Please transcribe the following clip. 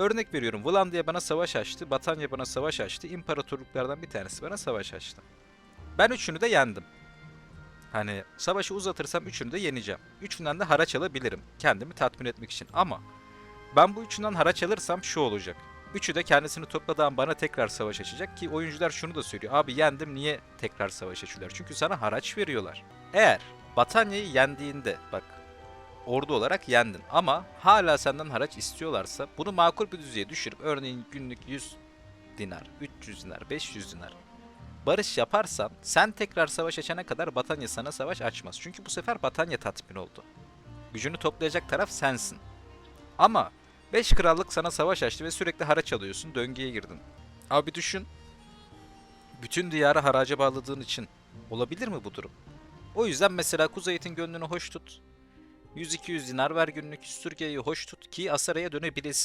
Örnek veriyorum. Vlandia bana savaş açtı. Batanya bana savaş açtı. İmparatorluklardan bir tanesi bana savaş açtı. Ben üçünü de yendim. Hani savaşı uzatırsam üçünü de yeneceğim. Üçünden de haraç alabilirim. Kendimi tatmin etmek için. Ama ben bu üçünden haraç alırsam şu olacak. Üçü de kendisini topladan bana tekrar savaş açacak ki oyuncular şunu da söylüyor. Abi yendim niye tekrar savaş açıyorlar? Çünkü sana haraç veriyorlar. Eğer Batanya'yı yendiğinde bak ordu olarak yendin ama hala senden haraç istiyorlarsa bunu makul bir düzeye düşürüp örneğin günlük 100 dinar, 300 dinar, 500 dinar barış yaparsan sen tekrar savaş açana kadar Batanya sana savaş açmaz. Çünkü bu sefer Batanya tatmin oldu. Gücünü toplayacak taraf sensin. Ama 5 krallık sana savaş açtı ve sürekli haraç alıyorsun, döngüye girdin. Abi düşün. Bütün diyarı haraca bağladığın için olabilir mi bu durum? O yüzden mesela Kuzeyit'in gönlünü hoş tut. 100-200 dinar ver günlük Türkiye'yi hoş tut ki Asara'ya dönebilesin.